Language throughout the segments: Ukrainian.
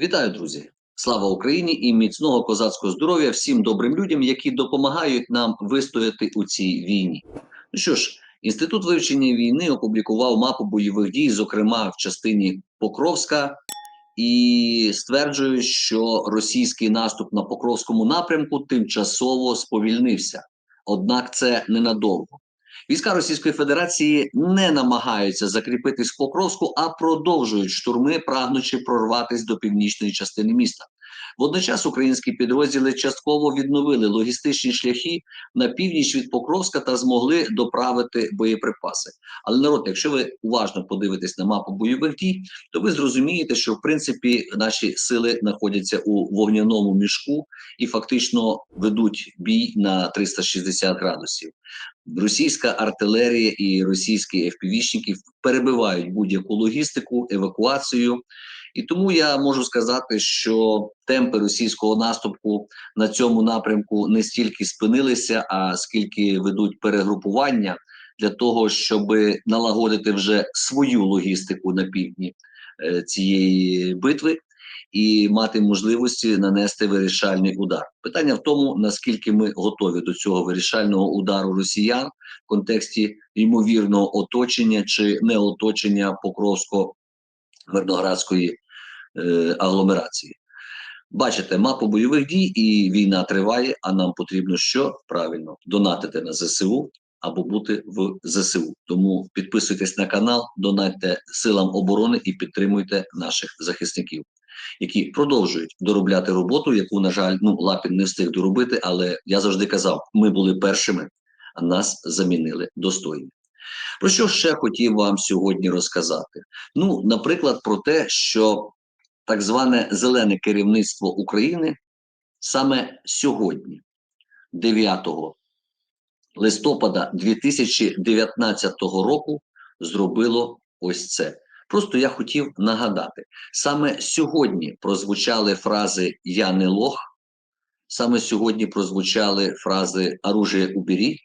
Вітаю, друзі! Слава Україні і міцного козацького здоров'я всім добрим людям, які допомагають нам вистояти у цій війні. Ну що ж, інститут вивчення війни опублікував мапу бойових дій, зокрема в частині Покровська, і стверджує, що російський наступ на Покровському напрямку тимчасово сповільнився. Однак це ненадовго. Війська Російської Федерації не намагаються закріпитись в Покровську, а продовжують штурми, прагнучи прорватися до північної частини міста. Водночас українські підрозділи частково відновили логістичні шляхи на північ від Покровська та змогли доправити боєприпаси. Але народ, якщо ви уважно подивитесь на мапу бойових дій, то ви зрозумієте, що в принципі наші сили знаходяться у вогняному мішку і фактично ведуть бій на 360 градусів. Російська артилерія і російські ФПВ-шники перебивають будь-яку логістику, евакуацію. І тому я можу сказати, що темпи російського наступу на цьому напрямку не стільки спинилися, а скільки ведуть перегрупування для того, щоб налагодити вже свою логістику на півдні е, цієї битви і мати можливості нанести вирішальний удар. Питання в тому, наскільки ми готові до цього вирішального удару росіян в контексті ймовірного оточення чи не оточення Покровсько-Мирноградської е, агломерації. Бачите, мапу бойових дій і війна триває. А нам потрібно що правильно донатити на ЗСУ або бути в ЗСУ. Тому підписуйтесь на канал, донатьте силам оборони і підтримуйте наших захисників які продовжують доробляти роботу, яку, на жаль, ну Лапін не встиг доробити, але я завжди казав: ми були першими, а нас замінили достойні. Про що ще хотів вам сьогодні розказати? Ну, наприклад, про те, що так зване зелене керівництво України саме сьогодні, 9 листопада 2019 року, зробило ось це. Просто я хотів нагадати: саме сьогодні прозвучали фрази Я не лох, саме сьогодні прозвучали фрази «Оружие убері»,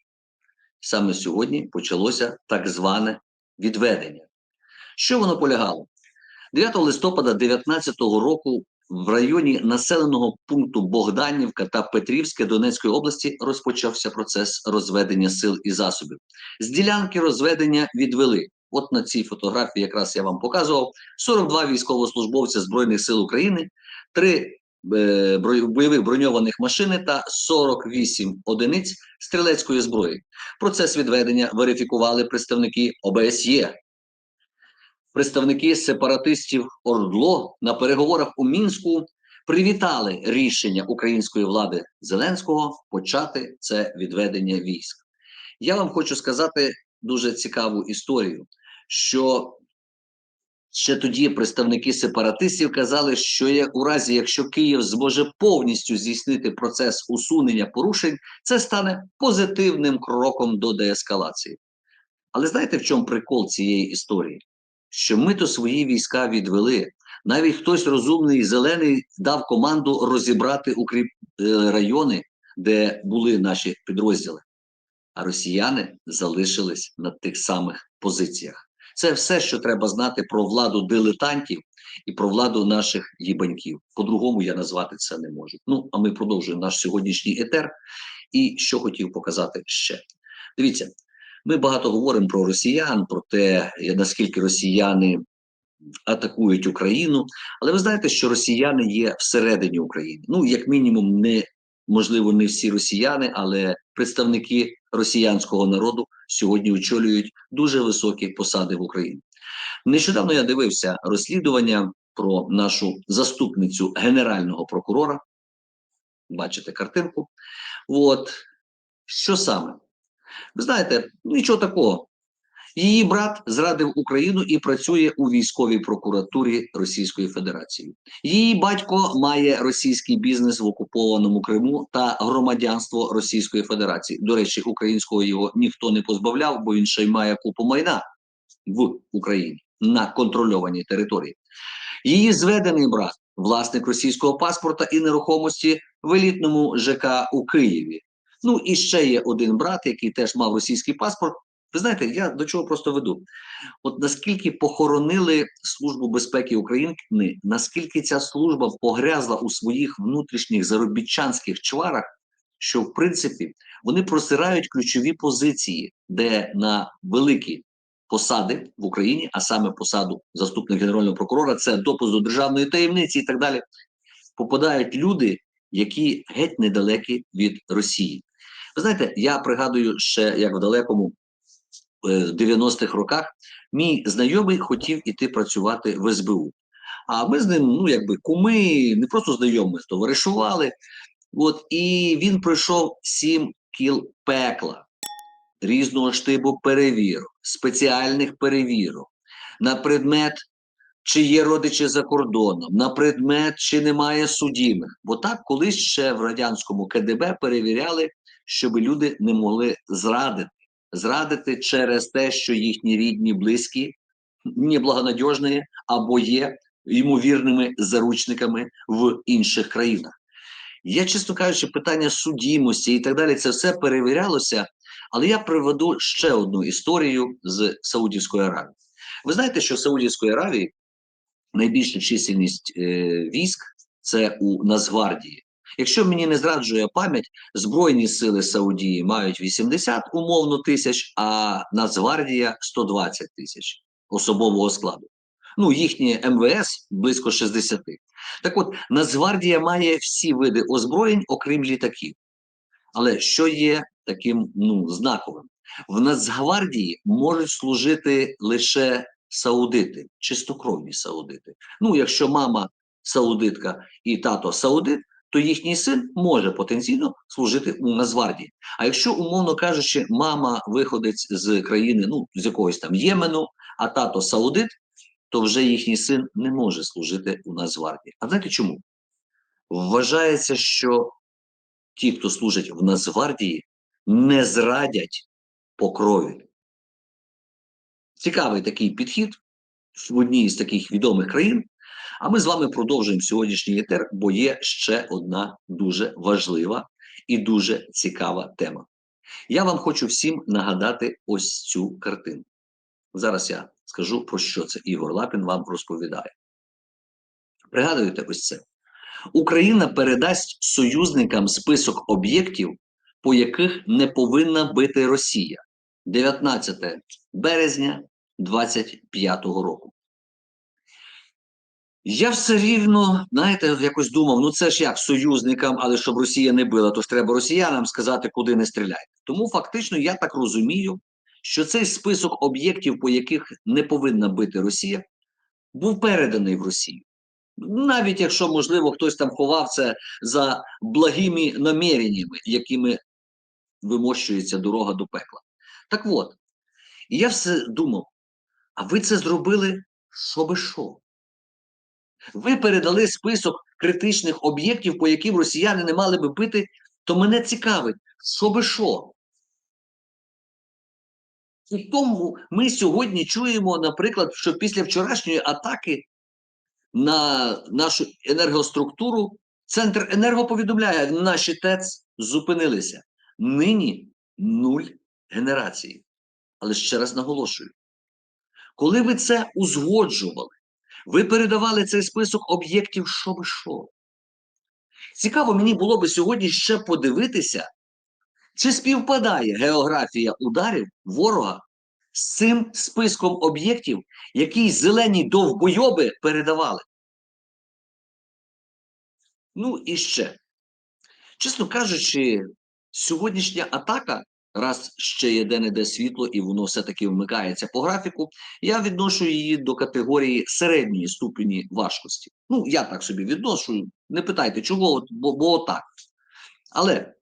саме сьогодні почалося так зване відведення. Що воно полягало? 9 листопада 2019 року в районі населеного пункту Богданівка та Петрівське Донецької області розпочався процес розведення сил і засобів. З ділянки розведення відвели От на цій фотографії якраз я вам показував 42 військовослужбовця Збройних сил України, 3 е, бойових броньованих машини та 48 одиниць стрілецької зброї. Процес відведення верифікували представники ОБСЄ. Представники сепаратистів ОРДЛО на переговорах у мінську привітали рішення української влади Зеленського почати це відведення військ. Я вам хочу сказати дуже цікаву історію що ще тоді представники сепаратистів казали, що як у разі, якщо Київ зможе повністю здійснити процес усунення порушень, це стане позитивним кроком до деескалації. Але знаєте, в чому прикол цієї історії? Що ми то свої війська відвели. Навіть хтось розумний зелений дав команду розібрати укріп е, райони, де були наші підрозділи. А росіяни залишились на тих самих позиціях. Це все, що треба знати про владу дилетантів і про владу наших їбаньків. По-другому я назвати це не можу. Ну, а ми продовжуємо наш сьогоднішній етер. І що хотів показати ще. Дивіться, ми багато говоримо про росіян, про те, наскільки росіяни атакують Україну. Але ви знаєте, що росіяни є всередині України. Ну, як мінімум, не можливо, не всі росіяни, але представники росіянського народу сьогодні очолюють дуже високі посади в Україні. Нещодавно я дивився розслідування про нашу заступницю генерального прокурора. Бачите картинку. От що саме? Ви знаєте, нічого такого. Її брат зрадив Україну і працює у військовій прокуратурі Російської Федерації. Її батько має російський бізнес в окупованому Криму та громадянство Російської Федерації. До речі, українського його ніхто не позбавляв, бо він ще й має купу майна в Україні на контрольованій території. Її зведений брат, власник російського паспорта і нерухомості в елітному ЖК у Києві. Ну і ще є один брат, який теж мав російський паспорт Ви знаєте, я до чого просто веду. От наскільки похоронили Службу безпеки України, наскільки ця служба погрязла у своїх внутрішніх заробітчанських чварах, що в принципі вони просирають ключові позиції, де на великі посади в Україні, а саме посаду заступника генерального прокурора, це допуск до державної таємниці і так далі, попадають люди, які геть недалекі від Росії. Ви знаєте, я пригадую ще як в далекому е, 90-х роках мій знайомий хотів іти працювати в СБУ. А ми з ним, ну якби куми, не просто знайомі, товаришували. От і він пройшов сім кіл пекла різного штибу перевірок, спеціальних перевірок на предмет, чи є родичі за кордоном, на предмет, чи немає судімих. Бо так колись ще в радянському КДБ перевіряли, щоб люди не могли зрадити. Зрадити через те, що їхні рідні, близькі, неблагонадіжні або є ймовірними заручниками в інших країнах. Я, чесно кажучи, питання судімості і так далі, це все перевірялося. Але я приведу ще одну історію з Саудівської Аравії. Ви знаєте, що в Саудівської Аравії найбільша чисельність е, військ це у Нацгвардії. Якщо мені не зраджує пам'ять, Збройні сили Саудії мають 80 умовно тисяч, а Нацгвардія 120 тисяч особового складу. Ну, їхнє МВС близько 60. Так от, Нацгвардія має всі види озброєнь, окрім літаків. Але що є таким ну, знаковим? В Нацгвардії можуть служити лише саудити, чистокровні саудити. Ну, якщо мама саудитка і тато саудит, то їхній син може потенційно служити у Нацгвардії. А якщо, умовно кажучи, мама виходить з країни, ну, з якогось там Ємену, а тато саудит, то вже їхній син не може служити у Нацгвардії. А знаєте чому? Вважається, що ті, хто служить в Нацгвардії, не зрадять по крові. Цікавий такий підхід в одній з таких відомих країн. А ми з вами продовжуємо сьогоднішній етер, бо є ще одна дуже важлива і дуже цікава тема. Я вам хочу всім нагадати ось цю картину. Зараз я скажу, про що це Ігор Лапін вам розповідає. Пригадуєте ось це. Україна передасть союзникам список об'єктів, по яких не повинна бити Росія 19 березня 25 року. Я все рівно, знаєте, якось думав, ну це ж як союзникам, але щоб Росія не била, то ж треба росіянам сказати, куди не стріляйте. Тому фактично я так розумію, що цей список об'єктів, по яких не повинна бити Росія, був переданий в Росію. Навіть якщо, можливо, хтось там ховав це за благими наміреннями, якими вимощується дорога до пекла. Так от, і я все думав: а ви це зробили що би що? Ви передали список критичних об'єктів, по яким росіяни не мали би бити, то мене цікавить, що би що? І тому ми сьогодні чуємо, наприклад, що після вчорашньої атаки на нашу енергоструктуру центр енерго повідомляє, наші ТЕЦ зупинилися. Нині нуль генерації. Але ще раз наголошую: коли ви це узгоджували, ви передавали цей список об'єктів, що би що. Цікаво, мені було би сьогодні ще подивитися, чи співпадає географія ударів ворога з цим списком об'єктів, який зелені довбойоби передавали. Ну і ще. Чесно кажучи, сьогоднішня атака, раз ще є де-не-де світло, і воно все-таки вмикається по графіку, я відношу її до категорії середньої ступені важкості. Ну, я так собі відношу. Не питайте, чого, бо, бо так. Але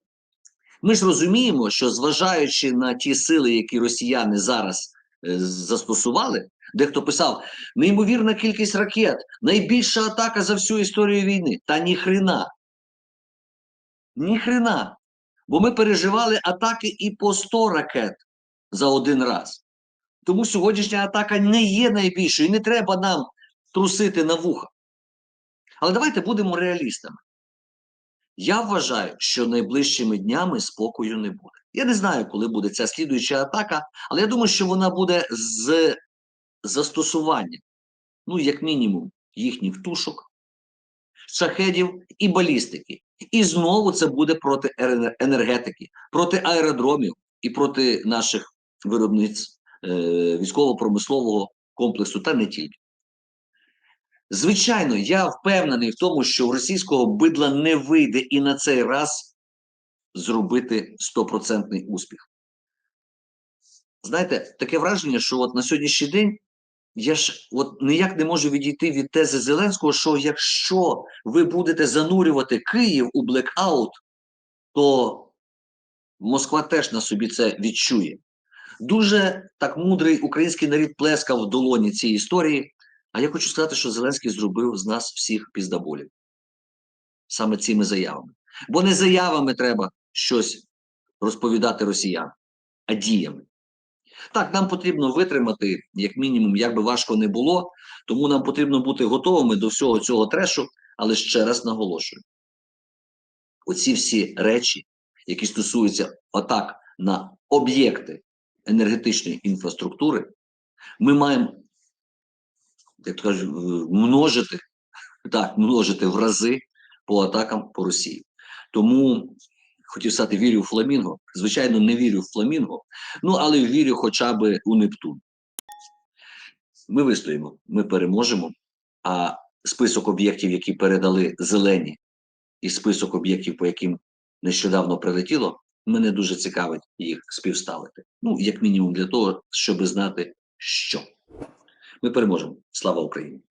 ми ж розуміємо, що зважаючи на ті сили, які росіяни зараз е, застосували, дехто писав неймовірна кількість ракет, найбільша атака за всю історію війни. Та ніхрена. Ніхрена. Бо ми переживали атаки і по 100 ракет за один раз. Тому сьогоднішня атака не є найбільшою, і не треба нам трусити на вуха. Але давайте будемо реалістами. Я вважаю, що найближчими днями спокою не буде. Я не знаю, коли буде ця слідуюча атака, але я думаю, що вона буде з застосуванням, ну, як мінімум, їхніх тушок, шахедів і балістики. І знову це буде проти енергетики, проти аеродромів і проти наших виробництв е, військово-промислового комплексу, та не тільки. Звичайно, я впевнений в тому, що в російського бидла не вийде і на цей раз зробити стопроцентний успіх. Знаєте, таке враження, що от на сьогоднішній день я ж от ніяк не можу відійти від тези Зеленського, що якщо ви будете занурювати Київ у блекаут, то Москва теж на собі це відчує. Дуже так мудрий український нарід плескав в долоні цієї історії. А я хочу сказати, що Зеленський зробив з нас всіх піздаболів. Саме цими заявами. Бо не заявами треба щось розповідати росіянам, а діями. Так, нам потрібно витримати, як мінімум, як би важко не було, тому нам потрібно бути готовими до всього цього трешу, але ще раз наголошую: оці всі речі, які стосуються атак на об'єкти енергетичної інфраструктури, ми маємо, як то кажуть, множити, так, множити в рази по атакам по Росії. Тому хотів сказати, вірю в Фламінго. Звичайно, не вірю в Фламінго, ну але вірю хоча б у Нептун. Ми вистоїмо, ми переможемо. А список об'єктів, які передали зелені, і список об'єктів, по яким нещодавно прилетіло, мене дуже цікавить їх співставити. Ну, як мінімум, для того, щоб знати, що ми переможемо. Слава Україні!